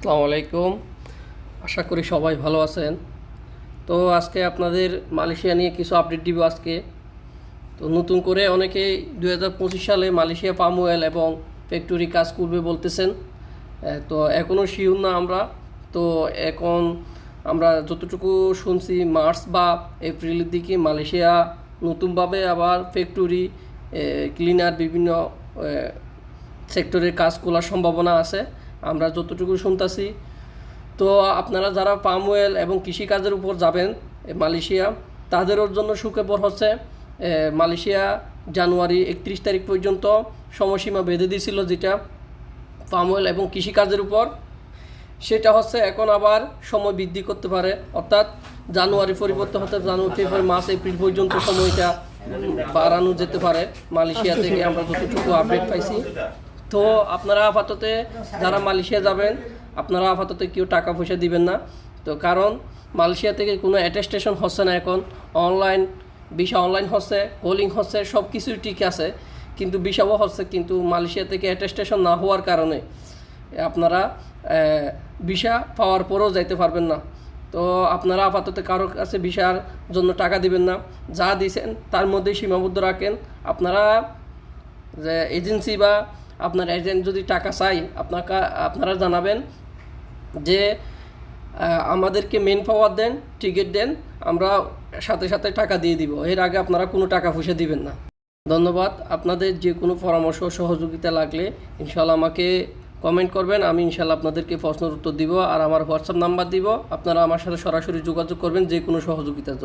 আসসালামু আলাইকুম। আশা করি সবাই ভালো আছেন। তো আজকে আপনাদের মালয়েশিয়া নিয়ে কিছু আপডেট দিব আজকে। তো নতুন করে অনেকেই দু হাজার পঁচিশ সালে মালয়েশিয়া পাম অয়েল এবং ফ্যাক্টরি কাজ করবে বলতেছেন। তো এখনও শিওর না আমরা। তো এখন আমরা যতটুকু শুনছি, মার্চ বা এপ্রিলের দিকে মালয়েশিয়া নতুনভাবে আবার ফ্যাক্টরি ক্লিনার বিভিন্ন সেক্টরের কাজ খোলার সম্ভাবনা আছে। আমরা যতটুকু শুনতাছি। তো আপনারা যারা পাম অয়েল এবং কৃষিকাজের উপর যাবেন মালয়েশিয়া, তাদেরও জন্য সুখবর হচ্ছে মালয়েশিয়া জানুয়ারি একত্রিশ তারিখ পর্যন্ত সময়সীমা বেঁধে দিয়েছিল যেটা পাম অয়েল এবং কৃষিকাজের উপর। সেটা হচ্ছে এখন আবার সময় বৃদ্ধি করতে পারে, অর্থাৎ জানুয়ারি পরিবর্তে হতে জানুয়ারি, ফেব্রুয়ারি, মার্চ, এপ্রিল পর্যন্ত সময়টা বাড়ানো যেতে পারে। মালয়েশিয়া থেকে আমরা যতটুকু আপডেট পাইছি। তো আপনারা আপাতত যারা মালয়েশিয়া যাবেন, আপনারা আপাতত কেউ টাকা পয়সা দিবেন না। তো কারণ মালয়েশিয়া থেকে কোনো অ্যাটেস্টেশন হচ্ছে না এখন। অনলাইন ভিসা অনলাইন হচ্ছে কলিং হচ্ছে সব কিছুই ঠিক আছে। কিন্তু ভিসাও হচ্ছে, কিন্তু মালয়েশিয়া থেকে অ্যাটেস্টেশন না হওয়ার কারণে আপনারা ভিসা পাওয়ার পরেও যাইতে পারবেন না। তো আপনারা আপাতত কারোর কাছে ভিসার জন্য টাকা দিবেন না। যা দিয়েছেন তার মধ্যেই সীমাবদ্ধ রাখেন। আপনারা যে এজেন্সি বা আপনার এজেন্ট যদি টাকা চাই, আপনাকে, আপনারা জানাবেন যে আমাদেরকে মেন পাওয়ার দেন টিকিট দেন, আমরা সাথে সাথে টাকা দিয়ে দিব। এর আগে আপনারা কোনো টাকা পয়সা দিবেন না। ধন্যবাদ। আপনাদের যে কোনো পরামর্শ, সহযোগিতা লাগলে ইনশাল্লাহ আমাকে কমেন্ট করবেন। আমি ইনশাল্লাহ আপনাদেরকে প্রশ্নের উত্তর দিব। আর আমার হোয়াটসঅ্যাপ নাম্বার দিব। আপনারা আমার সাথে সরাসরি যোগাযোগ করবেন যে কোনো সহযোগিতার জন্য।